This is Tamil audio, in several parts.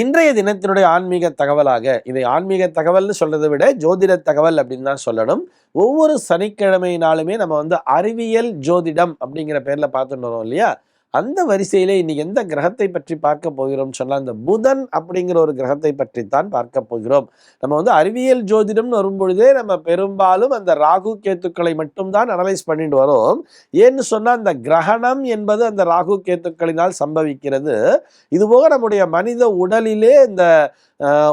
இன்றைய தினத்தினுடைய ஆன்மீக தகவலாக இதை ஆன்மீக தகவல்னு சொல்றதை விட ஜோதிட தகவல் அப்படின்னு தான் சொல்லணும். ஒவ்வொரு சனிக்கிழமையினாலுமே நம்ம வந்து அறிவியல் ஜோதிடம் அப்படிங்கிற பேர்ல பார்த்துட்டு வரோம் இல்லையா? அந்த வரிசையில் இன்னைக்கு எந்த கிரகத்தை பற்றி பார்க்க போகிறோம் சொன்னால் இந்த புதன் அப்படிங்கிற ஒரு கிரகத்தை பற்றி தான் பார்க்க போகிறோம். நம்ம வந்து அறிவியல் ஜோதிடம்னு வரும்பொழுதே நம்ம பெரும்பாலும் அந்த ராகு கேத்துக்களை மட்டும்தான் அனலைஸ் பண்ணிட்டு வரோம். ஏன்னு சொன்னால் அந்த கிரகணம் என்பது அந்த ராகு கேத்துக்களினால் சம்பவிக்கிறது. இதுபோக நம்முடைய மனித உடலிலே இந்த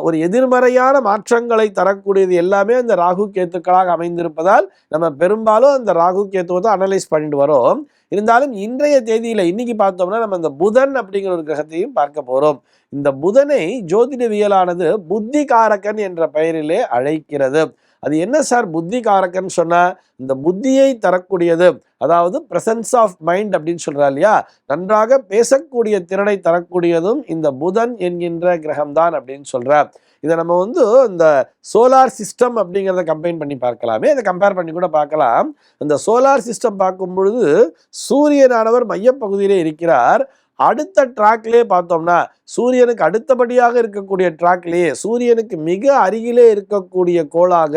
ஒரு எதிர்மறையான மாற்றங்களை தரக்கூடியது எல்லாமே அந்த ராகு கேத்துக்களாக அமைந்திருப்பதால் நம்ம பெரும்பாலும் அந்த ராகு கேத்துவை தான் அனலைஸ் பண்ணிட்டு வரோம். இருந்தாலும் இன்றைய தேதியில இன்னைக்கு பார்த்தோம்னா நம்ம இந்த புதன் அப்படிங்கிற ஒரு கிரகத்தையும் பார்க்க போறோம். இந்த புதனை ஜோதிடவியலானது புத்தி காரகன் என்ற பெயரிலே அழைக்கிறது. அது என்ன சார் புத்தி காரகன் சொன்ன? இந்த புத்தியை தரக்கூடியது அதாவது பிரசன்ஸ் ஆஃப் மைண்ட் அப்படின்னு சொல்றா இல்லையா? நன்றாக பேசக்கூடிய திறனை தரக்கூடியதும் இந்த புதன் என்கின்ற கிரகம்தான் அப்படின்னு சொல்றார். இதை நம்ம வந்து இந்த சோலார் சிஸ்டம் அப்படிங்கிறத கம்பைன் பண்ணி பார்க்கலாமே. இதை கம்பேர் பண்ணி கூட பார்க்கலாம். இந்த சோலார் சிஸ்டம் பார்க்கும் பொழுது சூரியனானவர் மையப்பகுதியிலே இருக்கிறார். அடுத்த ட்ராக்லேயே பார்த்தோம்னா சூரியனுக்கு அடுத்தபடியாக இருக்கக்கூடிய ட்ராக்லேயே சூரியனுக்கு மிக அருகிலே இருக்கக்கூடிய கோளாக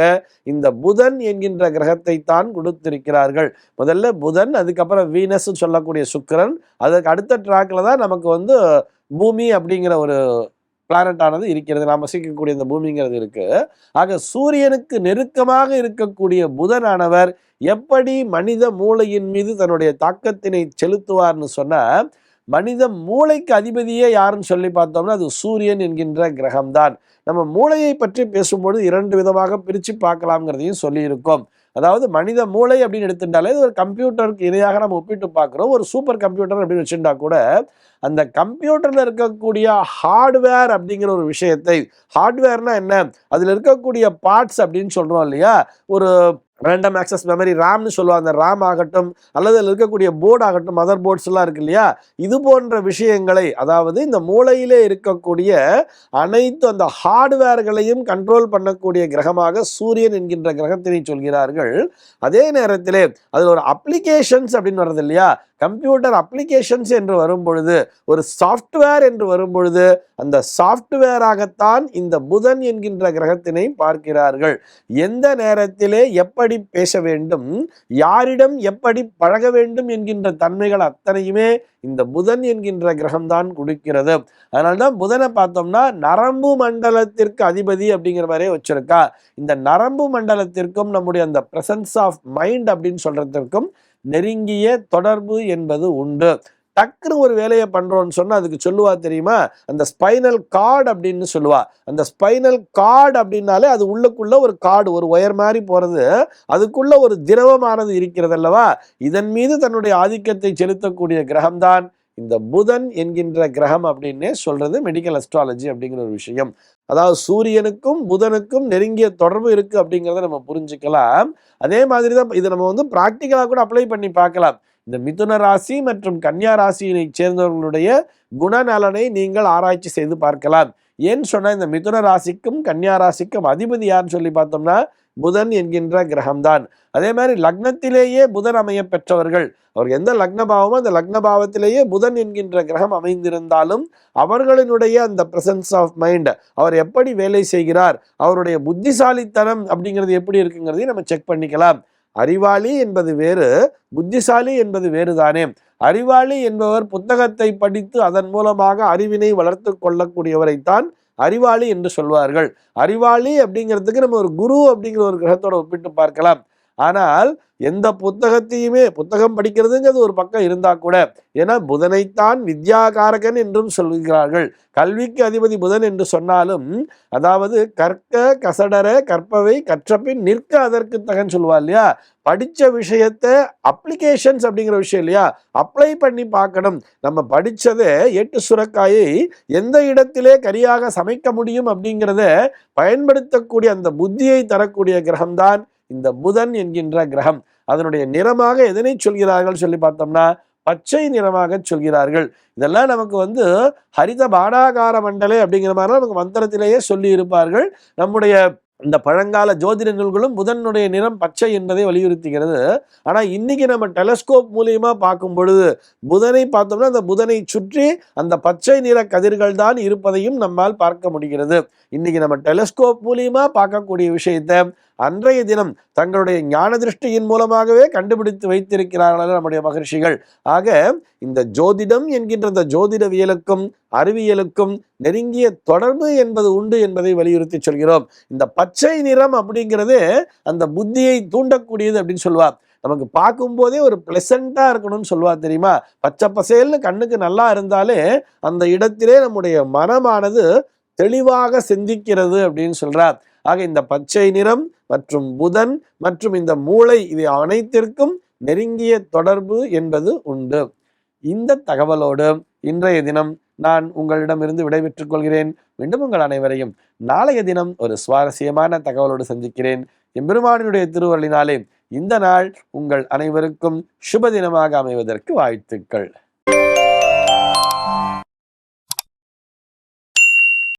இந்த புதன் என்கின்ற கிரகத்தை தான் கொடுத்திருக்கிறார்கள். முதல்ல புதன் அதுக்கப்புறம் வீனஸ் சொல்லக்கூடிய சுக்கிரன். அதுக்கு அடுத்த ட்ராக்ல தான் நமக்கு வந்து பூமி அப்படிங்கிற ஒரு பிளானட் ஆனது இருக்கிறது. நாம் வசிக்கக்கூடிய இந்த பூமிங்கிறது இருக்கு. ஆக சூரியனுக்கு நெருக்கமாக இருக்கக்கூடிய புதனானவர் எப்படி மனித மூளையின் மீது தன்னுடைய தாக்கத்தினை செலுத்துவார்னு சொன்னால் மனித மூளைக்கு அதிபதியே யாருன்னு சொல்லி பார்த்தோம்னா அது சூரியன் என்கின்ற கிரகம்தான். நம்ம மூளையை பற்றி பேசும்பொழுது இரண்டு விதமாக பிரித்து பார்க்கலாம்ங்கிறதையும் சொல்லியிருக்கோம். அதாவது மனித மூளை அப்படின்னு எடுத்துட்டாலே இது ஒரு கம்ப்யூட்டருக்கு இணையாக நம்ம ஒப்பிட்டு பார்க்குறோம். ஒரு சூப்பர் கம்ப்யூட்டர் அப்படின்னு வச்சுட்டா கூட அந்த கம்ப்யூட்டரில் இருக்கக்கூடிய ஹார்ட்வேர் அப்படிங்கிற ஒரு விஷயத்தை ஹார்ட்வேர்னால் என்ன? அதில் இருக்கக்கூடிய பார்ட்ஸ் அப்படின்னு சொல்கிறோம் இல்லையா? ஒரு ரேண்டம் ஆக்சஸ் மெமரி ரேம்னு சொல்லுவாங்க. அந்த ரேம் ஆகட்டும் அல்லது அதில் இருக்கக்கூடிய போர்டு ஆகட்டும் மதர் போர்ட்ஸ்லாம் இருக்கு இல்லையா? இது போன்ற விஷயங்களை அதாவது இந்த மூளையிலே இருக்கக்கூடிய அனைத்து அந்த ஹார்ட்வேர்களையும் கண்ட்ரோல் பண்ணக்கூடிய கிரகமாக சூரியன் என்கின்ற கிரகத்தினை சொல்கிறார்கள். அதே நேரத்திலே அதில் ஒரு அப்ளிகேஷன்ஸ் அப்படின்னு வர்றது இல்லையா? கம்ப்யூட்டர் அப்ளிகேஷன்ஸ் என்று வரும்பொழுது ஒரு சாஃப்ட்வேர் என்று வரும்பொழுது அந்த சாஃப்ட்வேராகத்தான் இந்த புதன் என்கின்ற கிரகத்தினை பார்க்கிறார்கள். எந்த நேரத்திலே எப்படி பேச வேண்டும் யாரிடம் எப்படி பழக வேண்டும் என்கின்ற தன்மைகள் அத்தனையுமே இந்த புதன் என்கின்ற கிரகம்தான் கொடுக்கிறது. அதனால்தான் புதனை பார்த்தோம்னா நரம்பு மண்டலத்திற்கு அதிபதி அப்படிங்கிற மாதிரியே வச்சிருக்கா. இந்த நரம்பு மண்டலத்திற்கும் நம்முடைய அந்த பிரசன்ஸ் ஆஃப் மைண்ட் அப்படின்னு சொல்றதற்கும் நெருங்கிய தொடர்பு என்பது உண்டு. டக்குன்னு ஒரு வேலையை பண்ணுறோன்னு சொன்னால் அதுக்கு சொல்லுவா தெரியுமா? அந்த ஸ்பைனல் கார்டு அப்படின்னு சொல்லுவா. அந்த ஸ்பைனல் கார்டு அப்படின்னாலே அது உள்ளுக்குள்ள ஒரு கார்டு ஒரு ஒயர் மாதிரி போகிறது அதுக்குள்ள ஒரு திரவமானது இருக்கிறது அல்லவா? இதன் மீது தன்னுடைய ஆதிக்கத்தை செலுத்தக்கூடிய கிரகம்தான். இந்த புதன் என்கின்ற கிரகம் அப்படின்னே சொல்றது மெடிக்கல் அஸ்ட்ராலஜி அப்படிங்கிற ஒரு விஷயம். அதாவது சூரியனுக்கும் புதனுக்கும் நெருங்கிய தொடர்பு இருக்கு அப்படிங்கிறத நம்ம புரிஞ்சுக்கலாம். அதே மாதிரி தான் இதை நம்ம வந்து ப்ராக்டிக்கலாக கூட அப்ளை பண்ணி பார்க்கலாம். இந்த மிதுன ராசி மற்றும் கன்னியா ராசியினை சேர்ந்தவர்களுடைய குணநலனை நீங்கள் ஆராய்ச்சி செய்து பார்க்கலாம். ஏன்னு சொன்னால் இந்த மிதுன ராசிக்கும் கன்னியா ராசிக்கும் அதிபதி யாருன்னு சொல்லி பார்த்தோம்னா புதன் என்கின்ற கிரகம்தான். அதே மாதிரி லக்னத்திலேயே புதன் அமைய பெற்றவர்கள். அவர் எந்த லக்ன பாவமோ அந்த லக்ன பாவத்திலேயே புதன் என்கின்ற கிரகம் அமைந்திருந்தாலும் அவர்களினுடைய அந்த பிரசன்ஸ் ஆஃப் மைண்ட் அவர் எப்படி வேலை செய்கிறார் அவருடைய புத்திசாலித்தனம் அப்படிங்கிறது எப்படி இருக்குங்கிறதையும் நம்ம செக் பண்ணிக்கலாம். அறிவாளி என்பது வேறு புத்திசாலி என்பது வேறுதானே? அறிவாளி என்பவர் புத்தகத்தை படித்து அதன் மூலமாக அறிவினை வளர்த்து கொள்ளக்கூடியவரைத்தான் அறிவாளி என்று சொல்வார்கள். அறிவாளி அப்படிங்கிறதுக்கு நம்ம ஒரு குரு அப்படிங்கிற ஒரு கிரகத்தோட ஒப்பிட்டு பார்க்கலாம். ஆனால் எந்த புத்தகத்தையுமே புத்தகம் படிக்கிறதுங்கிறது ஒரு பக்கம் இருந்தா கூட ஏன்னா புதனைத்தான் வித்யாகாரகன் என்றும் சொல்கிறார்கள். கல்விக்கு அதிபதி புதன் என்று சொன்னாலும் அதாவது கற்க கசடர கற்பவை கற்றபின் நிற்க அதற்கு தகன் சொல்லுவா இல்லையா? படித்த விஷயத்த அப்ளிகேஷன்ஸ் அப்படிங்கிற விஷயம் இல்லையா? அப்ளை பண்ணி பார்க்கணும். நம்ம படித்ததை எட்டு சுரக்காயை எந்த இடத்திலே கரியாக சமைக்க முடியும் அப்படிங்கிறத பயன்படுத்தக்கூடிய அந்த புத்தியை தரக்கூடிய கிரகம்தான் இந்த புதன் என்கின்ற கிரகம் அதனுடைய நிறமாக எதனை சொல்கிறார்கள் சொல்லி பார்த்தோம்னா பச்சை நிறமாக சொல்கிறார்கள். இதெல்லாம் நமக்கு வந்து ஹரித பாடாகார மண்டலே அப்படிங்கிற மாதிரி நமக்கு மந்திரத்திலேயே சொல்லி இருப்பார்கள். நம்முடைய இந்த பழங்கால ஜோதிட நூல்களும் புதனுடைய நிறம் பச்சை என்பதை வலியுறுத்துகிறது. ஆனால் இன்னைக்கு நம்ம டெலஸ்கோப் மூலியமா பார்க்கும் பொழுது புதனை பார்த்தோம்னா அந்த புதனை சுற்றி அந்த பச்சை நிற கதிர்கள் தான் இருப்பதையும் நம்மால் பார்க்க முடிகிறது. இன்னைக்கு நம்ம டெலிஸ்கோப் மூலியமா பார்க்கக்கூடிய விஷயத்தை அன்றைய தினம் தங்களுடைய ஞான திருஷ்டியின் மூலமாகவே கண்டுபிடித்து வைத்திருக்கிறார்கள் நம்முடைய மகர்ஷிகள். ஆக இந்த ஜோதிடம் என்கின்ற இந்த ஜோதிடவியலுக்கும் அறிவியலுக்கும் நெருங்கிய தொடர்பு என்பது உண்டு என்பதை வலியுறுத்தி சொல்கிறோம். இந்த பச்சை நிறம் அப்படிங்கிறது அந்த புத்தியை தூண்டக்கூடியது அப்படின்னு சொல்லுவார் நமக்கு பார்க்கும்போதே ஒரு பிளசண்ட்டாக இருக்கணும்னு சொல்லுவா தெரியுமா? பச்சை பசேல்னு கண்ணுக்கு நல்லா இருந்தாலே அந்த இடத்திலே நம்முடைய மனமானது தெளிவாக சிந்திக்கிறது அப்படின்னு சொல்றார். ஆக இந்த பச்சை நிறம் மற்றும் புதன் மற்றும் இந்த மூளை இது அனைத்திற்கும் நெருங்கிய தொடர்பு என்பது உண்டு. இந்த தகவலோடு இன்றைய தினம் நான் உங்களிடமிருந்து விடைபெற்றுக் கொள்கிறேன். மீண்டும் உங்கள் அனைவரையும் நாளைய தினம் ஒரு சுவாரஸ்யமான தகவலோடு சந்திக்கிறேன். எம்பெருமானினுடைய திருவருளினாலே இந்த நாள் உங்கள் அனைவருக்கும் சுப தினமாக அமைவதற்கு வாழ்த்துக்கள்.